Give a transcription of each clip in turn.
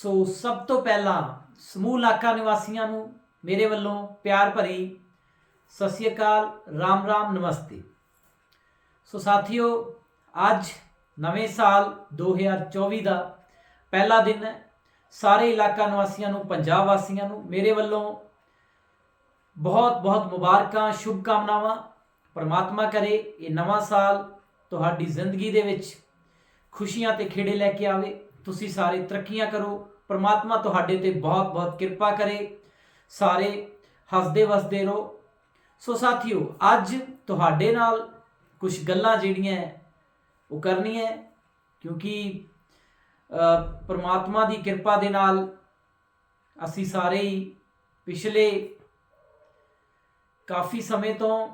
ਸੋ ਸਭ ਤੋਂ ਪਹਿਲਾਂ ਸਮੂਹ ਇਲਾਕਾ ਨਿਵਾਸੀਆਂ ਨੂੰ ਮੇਰੇ ਵੱਲੋਂ ਪਿਆਰ ਭਰੀ ਸਤਿ ਸ੍ਰੀ ਅਕਾਲ, ਰਾਮ ਰਾਮ, ਨਮਸਤੇ। ਸੋ ਸਾਥੀਓ, ਅੱਜ ਨਵੇਂ ਸਾਲ 2024 ਦਾ ਪਹਿਲਾ ਦਿਨ ਹੈ। ਸਾਰੇ ਇਲਾਕਾ ਨਿਵਾਸੀਆਂ ਨੂੰ, ਪੰਜਾਬ ਵਾਸੀਆਂ ਨੂੰ ਮੇਰੇ ਵੱਲੋਂ ਬਹੁਤ ਬਹੁਤ ਮੁਬਾਰਕਾਂ ਸ਼ੁਭ ਕਾਮਨਾਵਾਂ ਪਰਮਾਤਮਾ ਕਰੇ ਇਹ ਨਵਾਂ ਸਾਲ ਤੁਹਾਡੀ ਜ਼ਿੰਦਗੀ ਦੇ ਵਿੱਚ ਖੁਸ਼ੀਆਂ ਤੇ ਖੇੜੇ ਲੈ ਕੇ ਆਵੇ। ਤੁਸੀਂ ਸਾਰੇ ਤਰੱਕੀਆਂ ਕਰੋ, ਪਰਮਾਤਮਾ ਤੁਹਾਡੇ ਤੇ ਬਹੁਤ ਬਹੁਤ ਕਿਰਪਾ ਕਰੇ। ਸਾਰੇ ਹੱਸਦੇ ਵਸਦੇ ਰਹੋ। ਸੋ ਸਾਥੀਓ, ਅੱਜ ਤੁਹਾਡੇ ਨਾਲ ਕੁਝ ਗੱਲਾਂ ਜਿਹੜੀਆਂ ਉਹ ਕਰਨੀਆਂ ਕਿਉਂਕਿ ਪਰਮਾਤਮਾ ਦੀ ਕਿਰਪਾ ਦੇ ਨਾਲ ਅਸੀਂ ਸਾਰੇ ਹੀ ਪਿਛਲੇ ਕਾਫੀ ਸਮੇਂ ਤੋਂ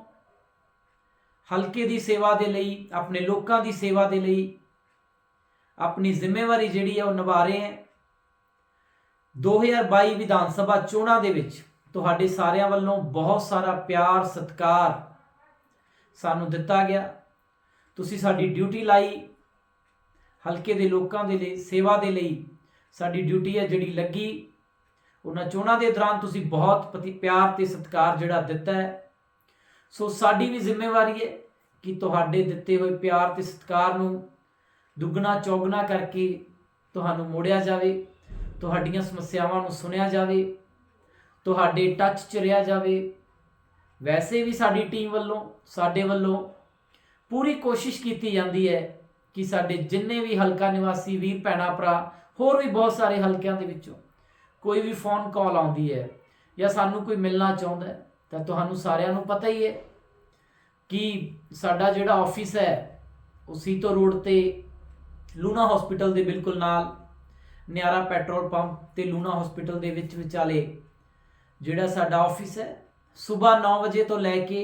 ਹਲਕੇ ਦੀ ਸੇਵਾ ਦੇ ਲਈ, ਆਪਣੇ ਲੋਕਾਂ ਦੀ ਸੇਵਾ ਦੇ ਲਈ ਆਪਣੀ ਜ਼ਿੰਮੇਵਾਰੀ ਜਿਹੜੀ ਹੈ ਉਹ ਨਿਭਾ ਰਹੇ ਹੈ 2022 ਵਿਧਾਨ ਸਭਾ ਚੋਣਾਂ ਦੇ ਵਿੱਚ ਤੁਹਾਡੇ ਸਾਰਿਆਂ ਵੱਲੋਂ ਬਹੁਤ ਸਾਰਾ ਪਿਆਰ, ਸਤਿਕਾਰ ਸਾਨੂੰ ਦਿੱਤਾ ਗਿਆ। ਤੁਸੀਂ ਸਾਡੀ ਡਿਊਟੀ ਲਾਈ ਹਲਕੇ ਦੇ ਲੋਕਾਂ ਦੇ ਲਈ, ਸੇਵਾ ਦੇ ਲਈ ਸਾਡੀ ਡਿਊਟੀ ਹੈ ਜਿਹੜੀ ਲੱਗੀ। ਉਹਨਾਂ ਚੋਣਾਂ ਦੇ ਦੌਰਾਨ ਤੁਸੀਂ ਬਹੁਤ ਪਤੀ, ਪਿਆਰ ਤੇ ਸਤਿਕਾਰ ਜਿਹੜਾ ਦਿੱਤਾ ਹੈ। ਸੋ ਸਾਡੀ ਵੀ ਜ਼ਿੰਮੇਵਾਰੀ ਹੈ ਕਿ ਤੁਹਾਡੇ ਦਿੱਤੇ ਹੋਏ ਪਿਆਰ ਤੇ ਸਤਿਕਾਰ ਨੂੰ ਦੁੱਗਣਾ ਚੌਗਣਾ ਕਰਕੇ ਤੁਹਾਨੂੰ ਮੋੜਿਆ ਜਾਵੇ, ਤੁਹਾਡੀਆਂ ਸਮੱਸਿਆਵਾਂ ਨੂੰ ਸੁਣਿਆ ਜਾਵੇ, ਤੁਹਾਡੇ ਟੱਚ 'ਚ ਰਿਹਾ ਜਾਵੇ। ਵੈਸੇ ਵੀ ਸਾਡੀ ਟੀਮ ਵੱਲੋਂ, ਸਾਡੇ ਵੱਲੋਂ ਪੂਰੀ ਕੋਸ਼ਿਸ਼ ਕੀਤੀ ਜਾਂਦੀ ਹੈ ਕਿ ਸਾਡੇ ਜਿੰਨੇ ਵੀ ਹਲਕਾ ਨਿਵਾਸੀ ਵੀਰ, ਭੈਣਾਂ, ਭਰਾ, ਹੋਰ ਵੀ ਬਹੁਤ ਸਾਰੇ ਹਲਕਿਆਂ ਦੇ ਵਿੱਚੋਂ ਕੋਈ ਵੀ ਫੋਨ ਕਾਲ ਆਉਂਦੀ ਹੈ ਜਾਂ ਸਾਨੂੰ ਕੋਈ ਮਿਲਣਾ ਚਾਹੁੰਦਾ ਤਾਂ ਤੁਹਾਨੂੰ ਸਾਰਿਆਂ ਨੂੰ ਪਤਾ ਹੀ ਹੈ ਕਿ ਸਾਡਾ ਜਿਹੜਾ ਆਫਿਸ ਹੈ ਉਹ ਸੀਤੋ ਰੋਡ ਤੇ ਲੂਨਾ ਹਸਪੀਟਲ ਦੇ ਬਿਲਕੁਲ ਨਾਲ ਨਿਆਰਾ ਪੈਟਰੋਲ ਪੰਪ ਤੇ ਲੂਨਾ ਹਸਪੀਟਲ ਦੇ ਵਿੱਚ ਵਿਚਾਲੇ ਜਿਹੜਾ ਸਾਡਾ ਆਫਿਸ ਹੈ ਸਵੇਰ 9 ਵਜੇ ਤੋਂ ਲੈ ਕੇ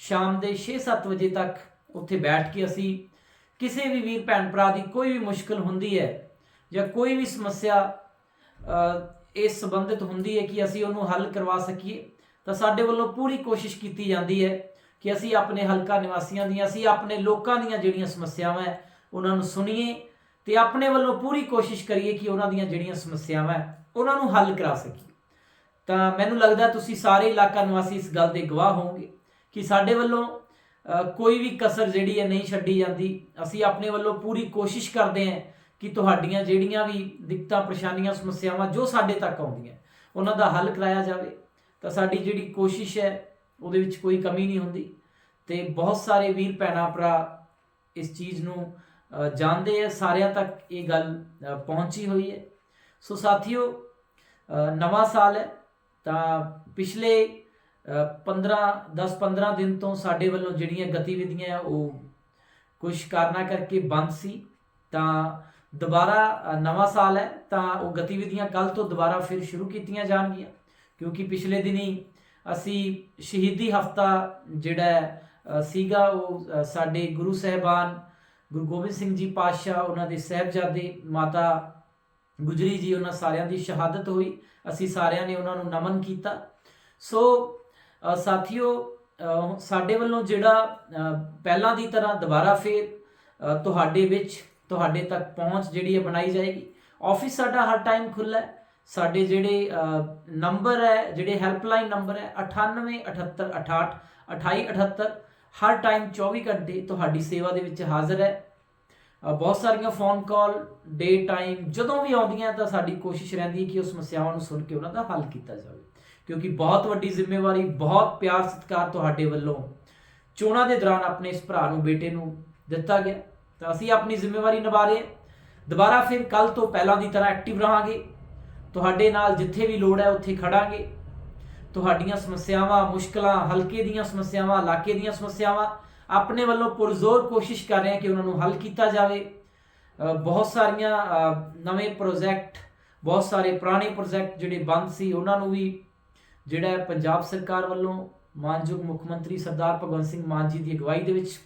ਸ਼ਾਮ ਦੇ 6-7 ਵਜੇ ਤੱਕ ਉੱਥੇ ਬੈਠ ਕੇ ਅਸੀਂ ਕਿਸੇ ਵੀ ਵੀਰ ਭੈਣ ਭਰਾ ਦੀ ਕੋਈ ਵੀ ਮੁਸ਼ਕਲ ਹੁੰਦੀ ਹੈ ਜਾਂ ਕੋਈ ਵੀ ਸਮੱਸਿਆ ਅ, ਇਸ ਸੰਬੰਧਿਤ ਹੁੰਦੀ ਹੈ ਕਿ ਅਸੀਂ ਉਹਨੂੰ ਹੱਲ ਕਰਵਾ ਸਕੀਏ ਤਾਂ ਸਾਡੇ ਵੱਲੋਂ ਪੂਰੀ ਕੋਸ਼ਿਸ਼ ਕੀਤੀ ਜਾਂਦੀ ਹੈ ਕਿ ਅਸੀਂ ਆਪਣੇ ਹਲਕਾ ਨਿਵਾਸੀਆਂ ਦੀਆਂ ਅਸੀਂ ਆਪਣੇ ਲੋਕਾਂ ਦੀਆਂ ਜਿਹੜੀਆਂ ਸਮੱਸਿਆਵਾਂ ਹੈ ਉਹਨਾਂ ਨੂੰ ਸੁਣੀਏ ਤੇ ਆਪਣੇ ਵੱਲੋਂ ਪੂਰੀ ਕੋਸ਼ਿਸ਼ ਕਰੀਏ ਕਿ ਉਹਨਾਂ ਦੀਆਂ ਜਿਹੜੀਆਂ ਸਮੱਸਿਆਵਾਂ ਉਹਨਾਂ ਨੂੰ ਹੱਲ ਕਰਾ ਸਕੀਏ। ਤਾਂ ਮੈਨੂੰ ਲੱਗਦਾ ਤੁਸੀਂ ਸਾਰੇ ਇਲਾਕਾ ਨਿਵਾਸੀ ਇਸ ਗੱਲ ਦੇ ਗਵਾਹ ਹੋਵੋਗੇ ਕਿ ਸਾਡੇ ਵੱਲੋਂ ਕੋਈ ਵੀ ਕਸਰ ਜਿਹੜੀ ਹੈ ਨਹੀਂ ਛੱਡੀ ਜਾਂਦੀ। ਅਸੀਂ ਆਪਣੇ ਵੱਲੋਂ ਪੂਰੀ ਕੋਸ਼ਿਸ਼ ਕਰਦੇ ਹਾਂ ਕਿ ਤੁਹਾਡੀਆਂ ਜਿਹੜੀਆਂ ਵੀ ਦਿੱਕਤਾਂ, ਪਰੇਸ਼ਾਨੀਆਂ, ਸਮੱਸਿਆਵਾਂ ਜੋ ਸਾਡੇ ਤੱਕ ਆਉਂਦੀਆਂ, ਉਹਨਾਂ ਦਾ ਹੱਲ ਕਰਾਇਆ ਜਾਵੇ। ਤਾਂ ਸਾਡੀ ਜਿਹੜੀ ਕੋਸ਼ਿਸ਼ ਹੈ, ਉਹਦੇ ਵਿੱਚ ਕੋਈ ਕਮੀ ਨਹੀਂ ਹੁੰਦੀ। ਤੇ ਬਹੁਤ ਸਾਰੇ ਵੀਰ, ਭੈਣਾਂ, ਭਰਾ ਇਸ ਚੀਜ਼ ਨੂੰ ਜਾਣਦੇ ਆ, ਸਾਰਿਆਂ ਤੱਕ ਇਹ ਗੱਲ ਪਹੁੰਚੀ ਹੋਈ ਹੈ। ਸੋ ਸਾਥੀਓ ਨਵਾਂ ਸਾਲ ਹੈ, ਤਾਂ ਪਿਛਲੇ 15 10-15 ਦਿਨ ਤੋਂ ਸਾਡੇ ਵੱਲੋਂ ਜਿਹੜੀਆਂ ਗਤੀਵਿਧੀਆਂ ਉਹ ਕੁਝ ਕਾਰਨਾਂ ਕਰਕੇ ਬੰਦ ਸੀ। ਤਾਂ ਦੁਬਾਰਾ ਨਵਾਂ ਸਾਲ ਹੈ, ਤਾਂ ਉਹ ਗਤੀਵਿਧੀਆਂ ਕੱਲ ਤੋਂ ਦੁਬਾਰਾ ਫਿਰ ਸ਼ੁਰੂ ਕੀਤੀਆਂ ਜਾਣਗੀਆਂ। ਕਿਉਂਕਿ ਪਿਛਲੇ ਦਿਨੀ ਅਸੀਂ ਸ਼ਹੀਦੀ ਹਫਤਾ ਜਿਹੜਾ ਸੀਗਾ, ਉਹ ਸਾਡੇ ਗੁਰੂ ਸਾਹਿਬਾਨ ਗੁਰੂ ਗੋਬਿੰਦ ਸਿੰਘ ਜੀ ਪਾਤਸ਼ਾਹ, ਉਹਨਾਂ ਦੇ ਸਹਿਬਜ਼ਾਦੇ ਮਾਤਾ ਗੁਜਰੀ ਜੀ, ਉਹਨਾਂ ਸਾਰਿਆਂ ਦੀ ਸ਼ਹਾਦਤ ਹੋਈ। ਅਸੀਂ ਸਾਰਿਆਂ ਨੇ ਉਹਨਾਂ ਨੂੰ ਨਮਨ ਕੀਤਾ। ਸੋ ਸਾਥੀਓ ਸਾਡੇ ਵੱਲੋਂ ਜਿਹੜਾ ਪਹਿਲਾਂ ਦੀ ਤਰ੍ਹਾਂ ਦੁਬਾਰਾ ਫੇਰ ਤੁਹਾਡੇ ਵਿੱਚ, ਤੁਹਾਡੇ ਤੱਕ ਪਹੁੰਚ ਜਿਹੜੀ ਹੈ ਬਣਾਈ ਜਾਏਗੀ। ਆਫਿਸ ਸਾਡਾ ਹਰ ਟਾਈਮ ਖੁੱਲ੍ਹਾ ਹੈ। ਸਾਡੇ ਜਿਹੜੇ ਨੰਬਰ ਹੈ, ਜਿਹੜੇ ਹੈਲਪਲਾਈਨ ਨੰਬਰ ਹੈ 98 78 68 28 78 ਹਰ ਟਾਈਮ 24 ਘੰਟੇ ਤੁਹਾਡੀ ਸੇਵਾ ਦੇ ਵਿੱਚ ਹਾਜ਼ਰ ਹੈ। ਬਹੁਤ ਸਾਰੀਆਂ ਫੋਨ ਕਾਲ ਡੇ ਟਾਈਮ ਜਦੋਂ ਵੀ ਆਉਂਦੀਆਂ ਤਾਂ ਸਾਡੀ ਕੋਸ਼ਿਸ਼ ਰਹਿੰਦੀ ਹੈ ਕਿ ਉਸ ਸਮੱਸਿਆਵਾਂ ਨੂੰ ਸੁਣ ਕੇ ਉਹਨਾਂ ਦਾ ਹੱਲ ਕੀਤਾ ਜਾਵੇ। ਕਿਉਂਕਿ ਬਹੁਤ ਵੱਡੀ ਜ਼ਿੰਮੇਵਾਰੀ, ਬਹੁਤ ਪਿਆਰ ਸਤਿਕਾਰ ਤੁਹਾਡੇ ਵੱਲੋਂ ਚੋਣਾਂ ਦੇ ਦੌਰਾਨ ਆਪਣੇ ਇਸ ਭਰਾ ਨੂੰ, ਬੇਟੇ ਨੂੰ ਦਿੱਤਾ ਗਿਆ। ਤਾਂ ਅਸੀਂ ਆਪਣੀ ਜ਼ਿੰਮੇਵਾਰੀ ਨਿਭਾ ਰਹੇ ਹਾਂ। ਦੁਬਾਰਾ ਫਿਰ ਕੱਲ ਤੋਂ ਪਹਿਲਾਂ ਦੀ ਤਰ੍ਹਾਂ ਐਕਟਿਵ ਰਹਾਂਗੇ। ਤੁਹਾਡੇ ਨਾਲ ਜਿੱਥੇ ਵੀ ਲੋੜ ਹੈ ਉੱਥੇ ਖੜਾਂਗੇ। ਤੁਹਾਡੀਆਂ ਸਮੱਸਿਆਵਾਂ, ਮੁਸ਼ਕਲਾਂ, ਹਲਕੇ ਦੀਆਂ ਸਮੱਸਿਆਵਾਂ, ਇਲਾਕੇ ਦੀਆਂ ਸਮੱਸਿਆਵਾਂ, ਆਪਣੇ ਵੱਲੋਂ ਪੁਰਜ਼ੋਰ ਕੋਸ਼ਿਸ਼ ਕਰ ਰਹੇ ਹਾਂ ਕਿ ਉਹਨਾਂ ਨੂੰ ਹੱਲ ਕੀਤਾ ਜਾਵੇ। ਬਹੁਤ ਸਾਰੀਆਂ ਨਵੇਂ ਪ੍ਰੋਜੈਕਟ, ਬਹੁਤ ਸਾਰੇ ਪੁਰਾਣੇ ਪ੍ਰੋਜੈਕਟ ਜਿਹੜੇ ਬੰਦ ਸੀ, ਉਹਨਾਂ ਨੂੰ ਵੀ ਜਿਹੜਾ ਪੰਜਾਬ ਸਰਕਾਰ ਵੱਲੋਂ ਮਾਨਯੋਗ ਮੁੱਖ ਮੰਤਰੀ ਸਰਦਾਰ ਭਗਵੰਤ ਸਿੰਘ ਮਾਨ ਜੀ ਦੀ ਅਗਵਾਈ ਦੇ ਵਿੱਚ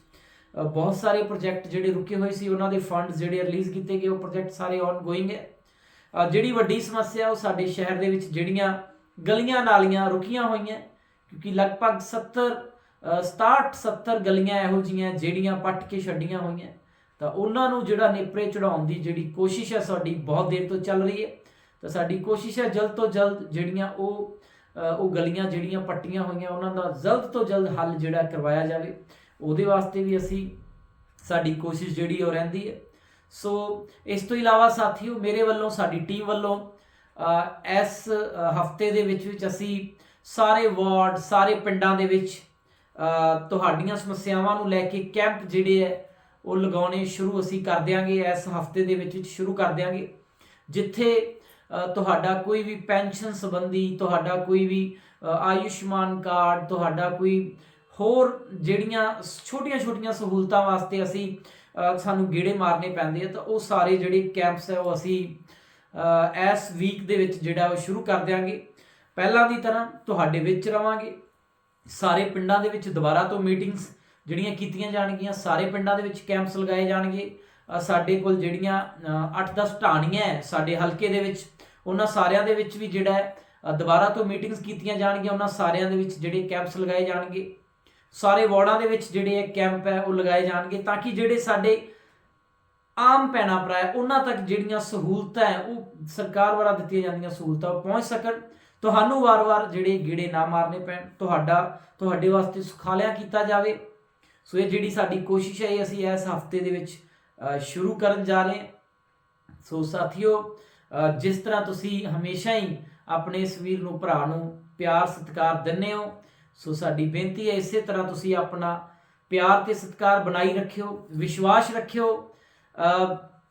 ਬਹੁਤ ਸਾਰੇ ਪ੍ਰੋਜੈਕਟ ਜਿਹੜੇ ਰੁਕੇ ਹੋਏ ਸੀ, ਉਹਨਾਂ ਦੇ ਫੰਡਸ ਜਿਹੜੇ ਰਿਲੀਜ਼ ਕੀਤੇ ਗਏ, ਉਹ ਪ੍ਰੋਜੈਕਟ ਸਾਰੇ ਔਨ ਗੋਇੰਗ ਹੈ ਜਿਹੜੀ ਵੱਡੀ ਸਮੱਸਿਆ ਉਹ ਸਾਡੇ ਸ਼ਹਿਰ ਦੇ ਵਿੱਚ ਜਿਹੜੀਆਂ ਗਲੀਆਂ ਨਾਲੀਆਂ ਰੁਕੀਆਂ ਹੋਈਆਂ ਕਿਉਂਕਿ ਲਗਭਗ 70 ਅ, 67 70 ਗਲੀਆਂ ਇਹੋ ਜੀਆਂ ਜਿਹੜੀਆਂ ਪੱਟ ਕੇ ਛੱਡੀਆਂ ਹੋਈਆਂ। ਤਾਂ ਉਹਨਾਂ ਨੂੰ ਜਿਹੜਾ ਨੇਪਰੇ ਚੜਾਉਣ ਦੀ ਜਿਹੜੀ ਕੋਸ਼ਿਸ਼ ਹੈ ਸਾਡੀ ਬਹੁਤ ਦੇਰ ਤੋਂ ਚੱਲ ਰਹੀ ਹੈ। ਤਾਂ ਸਾਡੀ ਕੋਸ਼ਿਸ਼ ਹੈ ਜਲਦ ਤੋਂ ਜਲਦ ਜਿਹੜੀਆਂ ਉਹ ਉਹ ਗਲੀਆਂ ਜਿਹੜੀਆਂ ਪੱਟੀਆਂ ਹੋਈਆਂ ਉਹਨਾਂ ਦਾ ਜਲਦ ਤੋਂ ਜਲਦ ਹੱਲ ਜਿਹੜਾ ਕਰਵਾਇਆ ਜਾਵੇ। ਉਹਦੇ ਵਾਸਤੇ ਵੀ ਅਸੀਂ ਸਾਡੀ ਕੋਸ਼ਿਸ਼ ਜਿਹੜੀ ਉਹ ਰਹਿੰਦੀ ਹੈ। ਸੋ ਇਸ ਤੋਂ ਇਲਾਵਾ ਸਾਥੀਓ ਮੇਰੇ ਵੱਲੋਂ ਸਾਡੀ ਟੀਮ ਵੱਲੋਂ ਇਸ ਹਫ਼ਤੇ ਦੇ ਵਿੱਚ ਵਿੱਚ ਅਸੀਂ ਸਾਰੇ ਵਾਰਡ, ਸਾਰੇ ਪਿੰਡਾਂ ਦੇ ਵਿੱਚ ਤੁਹਾਡੀਆਂ ਸਮੱਸਿਆਵਾਂ ਨੂੰ ਲੈ ਕੇ ਕੈਂਪ ਜਿਹੜੇ ਹੈ, ਉਹ ਲਗਾਉਣੇ ਸ਼ੁਰੂ ਅਸੀਂ ਕਰ ਦਿਆਂਗੇ। ਇਸ ਹਫ਼ਤੇ ਦੇ ਵਿੱਚ ਵਿੱਚ ਸ਼ੁਰੂ ਕਰ ਦਿਆਂਗੇ। ਜਿੱਥੇ ਤੁਹਾਡਾ ਕੋਈ ਵੀ ਪੈਨਸ਼ਨ ਸੰਬੰਧੀ, ਤੁਹਾਡਾ ਕੋਈ ਵੀ ਆਯੁਸ਼ਮਾਨ ਕਾਰਡ, ਤੁਹਾਡਾ ਕੋਈ ਹੋਰ ਜਿਹੜੀਆਂ ਛੋਟੀਆਂ-ਛੋਟੀਆਂ ਸਹੂਲਤਾਂ ਵਾਸਤੇ ਅਸੀਂ ਸਾਨੂੰ ਗੇੜੇ ਮਾਰਨੇ ਪੈਂਦੇ ਆ, ਤਾਂ ਉਹ ਸਾਰੇ ਜਿਹੜੇ ਕੈਂਪਸ ਹੈ, ਉਹ ਅਸੀਂ ਇਸ ਵੀਕ ਦੇ ਵਿੱਚ ਜਿਹੜਾ ਉਹ ਸ਼ੁਰੂ ਕਰ ਦਿਆਂਗੇ। ਪਹਿਲਾਂ ਦੀ ਤਰ੍ਹਾਂ ਤੁਹਾਡੇ ਵਿੱਚ ਰਵਾਂਗੇ। ਸਾਰੇ ਪਿੰਡਾਂ ਦੇ ਵਿੱਚ ਦੁਬਾਰਾ ਤੋਂ ਮੀਟਿੰਗਸ ਜਿਹੜੀਆਂ ਕੀਤੀਆਂ ਜਾਣਗੀਆਂ, ਸਾਰੇ ਪਿੰਡਾਂ ਦੇ ਵਿੱਚ ਕੈਂਪਸ ਲਗਾਏ ਜਾਣਗੇ। ਸਾਡੇ ਕੋਲ ਜਿਹੜੀਆਂ 8-10 ਢਾਣੀਆਂ ਹੈ ਸਾਡੇ ਹਲਕੇ ਦੇ ਵਿੱਚ, ਉਹਨਾਂ ਸਾਰਿਆਂ ਦੇ ਵਿੱਚ ਵੀ ਜਿਹੜਾ ਦੁਬਾਰਾ ਤੋਂ ਮੀਟਿੰਗਸ ਕੀਤੀਆਂ ਜਾਣਗੀਆਂ, ਉਹਨਾਂ ਸਾਰਿਆਂ ਦੇ ਵਿੱਚ ਜਿਹੜੇ ਕੈਂਪਸ ਲਗਾਏ ਜਾਣਗੇ। ਸਾਰੇ ਵਾਰਡਾਂ ਦੇ ਵਿੱਚ ਜਿਹੜੇ ਕੈਂਪ ਹੈ, ਉਹ ਲਗਾਏ ਜਾਣਗੇ ਤਾਂ ਕਿ ਜਿਹੜੇ ਸਾਡੇ ਆਮ ਭੈਣਾਂ ਭਰਾ ਹੈ, ਉਹਨਾਂ ਤੱਕ ਜਿਹੜੀਆਂ ਸਹੂਲਤਾਂ ਹੈ, ਉਹ ਸਰਕਾਰ ਵੱਲੋਂ ਦਿੱਤੀਆਂ ਜਾਂਦੀਆਂ ਸਹੂਲਤਾਂ, ਉਹ ਪਹੁੰਚ ਸਕਣ। ਤੁਹਾਨੂੰ ਵਾਰ-ਵਾਰ ਜਿਹੜੇ ਗੇੜੇ ਨਾ ਮਾਰਨੇ ਪੈਣ, ਤੁਹਾਡਾ, ਤੁਹਾਡੇ ਵਾਸਤੇ ਸੁਖਾਲਿਆ ਕੀਤਾ ਜਾਵੇ। ਸੋ ਇਹ ਜਿਹੜੀ ਸਾਡੀ ਕੋਸ਼ਿਸ਼ ਹੈ, ਇਹ ਅਸੀਂ ਇਸ ਹਫ਼ਤੇ ਦੇ ਵਿੱਚ ਸ਼ੁਰੂ ਕਰਨ ਜਾ ਰਹੇ ਹਾਂ। ਸੋ ਸਾਥੀਓ ਜਿਸ ਤਰ੍ਹਾਂ ਤੁਸੀਂ ਹਮੇਸ਼ਾ ਹੀ ਆਪਣੇ ਇਸ ਵੀਰ ਨੂੰ, ਭਰਾ ਨੂੰ ਪਿਆਰ, ਸਤਿਕਾਰ ਦਿੰਦੇ ਹੋ, ਸੋ ਸਾਡੀ ਬੇਨਤੀ ਹੈ, ਇਸੇ ਤਰ੍ਹਾਂ ਤੁਸੀਂ ਆਪਣਾ ਪਿਆਰ ਤੇ ਸਤਿਕਾਰ ਬਣਾਈ ਰੱਖਿਓ, ਵਿਸ਼ਵਾਸ ਰੱਖਿਓ।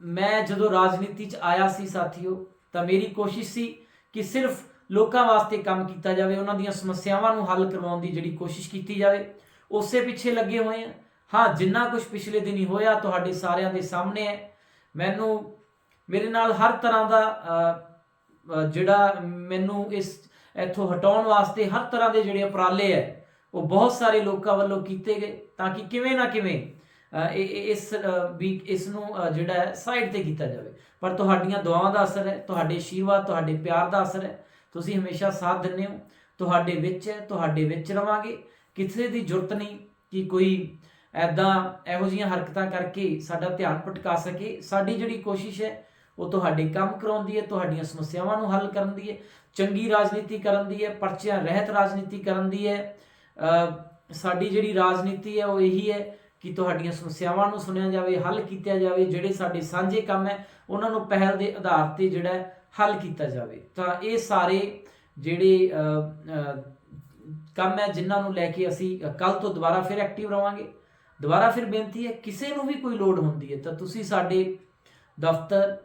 ਮੈਂ ਜਦੋਂ ਰਾਜਨੀਤੀ 'ਚ ਆਇਆ ਸੀ ਸਾਥੀਓ, ਤਾਂ ਮੇਰੀ ਕੋਸ਼ਿਸ਼ ਸੀ ਕਿ ਸਿਰਫ ਲੋਕਾਂ ਵਾਸਤੇ ਕੰਮ ਕੀਤਾ ਜਾਵੇ, ਉਹਨਾਂ ਦੀਆਂ ਸਮੱਸਿਆਵਾਂ ਨੂੰ ਹੱਲ ਕਰਵਾਉਣ ਦੀ ਜਿਹੜੀ ਕੋਸ਼ਿਸ਼ ਕੀਤੀ ਜਾਵੇ। ਉਸੇ ਪਿੱਛੇ ਲੱਗੇ ਹੋਏ ਆ ਹਾਂ, ਜਿੰਨਾ ਕੁਝ ਪਿਛਲੇ ਦਿਨੀ ਹੋਇਆ ਤੁਹਾਡੇ ਸਾਰਿਆਂ ਦੇ ਸਾਹਮਣੇ ਹੈ। ਮੈਨੂੰ, ਮੇਰੇ ਨਾਲ ਹਰ ਤਰ੍ਹਾਂ ਦਾ ਜਿਹੜਾ ਮੈਨੂੰ ਇਸ ਇੱਥੋਂ ਹਟਾਉਣ ਵਾਸਤੇ ਹਰ ਤਰ੍ਹਾਂ ਦੇ ਜਿਹੜੇ ਉਪਰਾਲੇ ਹੈ, ਉਹ ਬਹੁਤ ਸਾਰੇ ਲੋਕਾਂ ਵੱਲੋਂ ਕੀਤੇ ਗਏ, ਤਾਂ ਕਿ ਕਿਵੇਂ ਨਾ ਕਿਵੇਂ ਇਸ ਵੀ ਇਸ ਨੂੰ ਜਿਹੜਾ ਹੈ ਸਾਈਡ ਤੇ ਕੀਤਾ ਜਾਵੇ। ਪਰ ਤੁਹਾਡੀਆਂ ਦੁਆਵਾਂ ਦਾ ਅਸਰ ਹੈ, ਤੁਹਾਡੇ ਆਸ਼ੀਰਵਾਦ ਤੁਹਾਡੇ ਪਿਆਰ ਦਾ ਅਸਰ ਹੈ। ਤੁਸੀਂ ਹਮੇਸ਼ਾ ਸਾਥ ਦਿੰਦੇ ਹੋ। ਤੁਹਾਡੇ ਵਿੱਚ ਹੈ, ਤੁਹਾਡੇ ਵਿੱਚ ਰਵਾਂਗੇ। ਕਿਸੇ ਦੀ ਜ਼ਰੂਰਤ ਨਹੀਂ ਕਿ ਕੋਈ ਐਦਾਂ ਇਹੋ ਜਿਹੀਆਂ ਹਰਕਤਾਂ ਕਰਕੇ ਸਾਡਾ ਧਿਆਨ ਭਟਕਾ ਸਕੇ। ਸਾਡੀ ਜਿਹੜੀ ਕੋਸ਼ਿਸ਼ ਹੈ, ਉਹ ਤੁਹਾਡੇ ਕੰਮ ਕਰਾਉਂਦੀ ਹੈ, ਤੁਹਾਡੀਆਂ ਸਮੱਸਿਆਵਾਂ ਨੂੰ ਹੱਲ ਕਰਨ ਦੀ ਹੈ, ਚੰਗੀ ਰਾਜਨੀਤੀ ਕਰਨ ਦੀ ਹੈ, ਪਰਚਿਆਂ ਰਹਿਤ ਰਾਜਨੀਤੀ ਕਰਨ ਦੀ ਹੈ। ਸਾਡੀ ਜਿਹੜੀ ਰਾਜਨੀਤੀ ਹੈ, ਉਹ ਇਹੀ ਹੈ ਕਿ ਤੁਹਾਡੀਆਂ ਸਮੱਸਿਆਵਾਂ ਨੂੰ ਸੁਣਿਆ ਜਾਵੇ, ਹੱਲ ਕੀਤਾ ਜਾਵੇ, ਜਿਹੜੇ ਸਾਡੇ ਸਾਂਝੇ ਕੰਮ ਹੈ, ਉਹਨਾਂ ਨੂੰ ਪਹਿਲ ਦੇ ਆਧਾਰ ਤੇ ਜਿਹੜਾ ਹੱਲ ਕੀਤਾ ਜਾਵੇ। ਤਾਂ ਇਹ ਸਾਰੇ ਜਿਹੜੇ ਕੰਮ ਹੈ, ਜਿਨ੍ਹਾਂ ਨੂੰ ਲੈ ਕੇ ਅਸੀਂ ਕੱਲ ਤੋਂ ਦੁਬਾਰਾ ਫਿਰ ਐਕਟਿਵ ਰਵਾਂਗੇ। ਦੁਬਾਰਾ ਫਿਰ ਬੇਨਤੀ ਹੈ, ਕਿਸੇ ਨੂੰ ਵੀ ਕੋਈ ਲੋੜ ਹੁੰਦੀ ਹੈ, ਤਾਂ ਤੁਸੀਂ ਸਾਡੇ ਦਫ਼ਤਰ,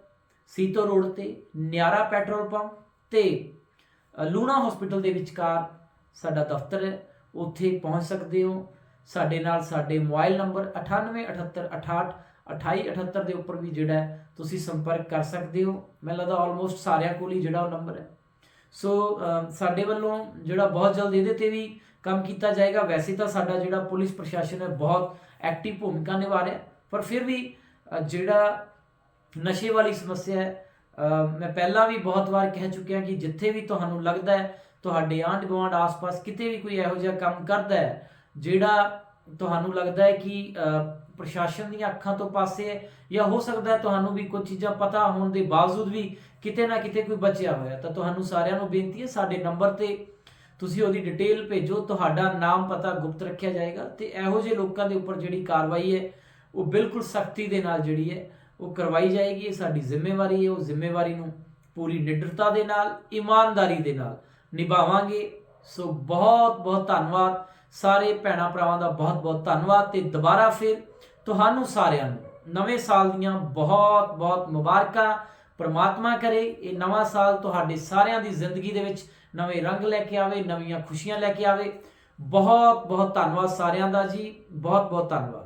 ਸੀਤੋ ਰੋਡ ਤੇ, ਨਿਆਰਾ ਪੈਟਰੋਲ ਪੰਪ ਤੇ ਲੂਣਾ ਹਸਪੀਟਲ ਦੇ ਵਿਚਕਾਰ ਸਾਡਾ ਦਫ਼ਤਰ ਹੈ, ਉੱਥੇ ਪਹੁੰਚ ਸਕਦੇ ਹੋ। ਸਾਡੇ ਨਾਲ ਸਾਡੇ ਮੋਬਾਈਲ ਨੰਬਰ 9878682878 ਦੇ ਉੱਪਰ ਵੀ ਜਿਹੜਾ ਤੁਸੀਂ ਸੰਪਰਕ ਕਰ ਸਕਦੇ ਹੋ। ਮੈਨੂੰ ਲੱਗਦਾ ਆਲਮੋਸਟ ਸਾਰਿਆਂ ਕੋਲ ਹੀ ਜਿਹੜਾ ਉਹ ਨੰਬਰ ਹੈ। ਸੋ ਸਾਡੇ ਵੱਲੋਂ ਜਿਹੜਾ ਬਹੁਤ ਜਲਦ ਇਹਦੇ ਤੇ ਵੀ ਕੰਮ ਕੀਤਾ ਜਾਏਗਾ। ਵੈਸੇ ਤਾਂ ਸਾਡਾ ਜਿਹੜਾ ਪੁਲਿਸ ਪ੍ਰਸ਼ਾਸਨ ਹੈ, ਬਹੁਤ ਐਕਟਿਵ ਭੂਮਿਕਾ ਨਿਭਾ ਰਿਹਾ ਪਰ ਫਿਰ ਵੀ ਜਿਹੜਾ ਨਸ਼ੇ ਵਾਲੀ ਸਮੱਸਿਆ ਹੈ ਮੈਂ ਪਹਿਲਾਂ ਵੀ ਬਹੁਤ ਵਾਰ ਕਹਿ ਚੁੱਕਿਆ ਕਿ ਜਿੱਥੇ ਵੀ ਤੁਹਾਨੂੰ ਲੱਗਦਾ ਹੈ, ਤੁਹਾਡੇ ਆਂਢ ਗੁਆਂਢ ਆਸ-ਪਾਸ ਕਿਤੇ ਵੀ ਕੋਈ ਇਹੋ ਜਿਹਾ ਕੰਮ ਕਰਦਾ ਹੈ ਜਿਹੜਾ ਤੁਹਾਨੂੰ ਲੱਗਦਾ ਹੈ ਕਿ ਪ੍ਰਸ਼ਾਸਨ ਦੀਆਂ ਅੱਖਾਂ ਤੋਂ ਪਾਸੇ ਹੈ, ਜਾਂ ਹੋ ਸਕਦਾ ਹੈ ਤੁਹਾਨੂੰ ਵੀ ਕੁਝ ਚੀਜ਼ਾਂ ਪਤਾ ਹੋਣ ਦੇ ਬਾਵਜੂਦ ਵੀ ਕਿਤੇ ਨਾ ਕਿਤੇ ਕੋਈ ਬਚਿਆ ਹੋਇਆ ਤਾਂ ਤੁਹਾਨੂੰ ਸਾਰਿਆਂ ਨੂੰ ਬੇਨਤੀ ਹੈ, ਸਾਡੇ ਨੰਬਰ ਤੇ ਤੁਸੀਂ ਉਹਦੀ ਡਿਟੇਲ ਭੇਜੋ, ਤੁਹਾਡਾ ਨਾਮ ਪਤਾ ਗੁਪਤ ਰੱਖਿਆ ਜਾਏਗਾ ਤੇ ਇਹੋ ਜਿਹੇ ਲੋਕਾਂ ਦੇ ਉੱਪਰ ਜਿਹੜੀ ਕਾਰਵਾਈ ਹੈ, ਉਹ ਬਿਲਕੁਲ ਸਖਤੀ ਦੇ ਨਾਲ ਜਿਹੜੀ ਹੈ, ਉਹ ਕਰਵਾਈ ਜਾਏਗੀ। ਇਹ ਸਾਡੀ ਜ਼ਿੰਮੇਵਾਰੀ ਹੈ, ਉਹ ਜ਼ਿੰਮੇਵਾਰੀ ਨੂੰ ਪੂਰੀ ਨਿਡਰਤਾ ਦੇ ਨਾਲ, ਇਮਾਨਦਾਰੀ ਦੇ ਨਾਲ ਨਿਭਾਵਾਂਗੇ। ਸੋ ਬਹੁਤ ਬਹੁਤ ਧੰਨਵਾਦ। ਸਾਰੇ ਭੈਣਾਂ ਭਰਾਵਾਂ ਦਾ ਬਹੁਤ ਬਹੁਤ ਧੰਨਵਾਦ ਤੇ ਦੁਬਾਰਾ ਫਿਰ ਤੁਹਾਨੂੰ ਸਾਰਿਆਂ ਨੂੰ ਨਵੇਂ ਸਾਲ ਦੀਆਂ ਬਹੁਤ ਬਹੁਤ ਮੁਬਾਰਕਾਂ। ਪਰਮਾਤਮਾ ਕਰੇ ਇਹ ਨਵਾਂ ਸਾਲ ਤੁਹਾਡੇ ਸਾਰਿਆਂ ਦੀ ਜ਼ਿੰਦਗੀ ਦੇ ਵਿੱਚ ਨਵੇਂ ਰੰਗ ਲੈ ਕੇ ਆਵੇ, ਨਵੀਆਂ ਖੁਸ਼ੀਆਂ ਲੈ ਕੇ ਆਵੇ। ਬਹੁਤ ਬਹੁਤ ਧੰਨਵਾਦ ਸਾਰਿਆਂ ਦਾ ਜੀ, ਬਹੁਤ ਬਹੁਤ ਧੰਨਵਾਦ।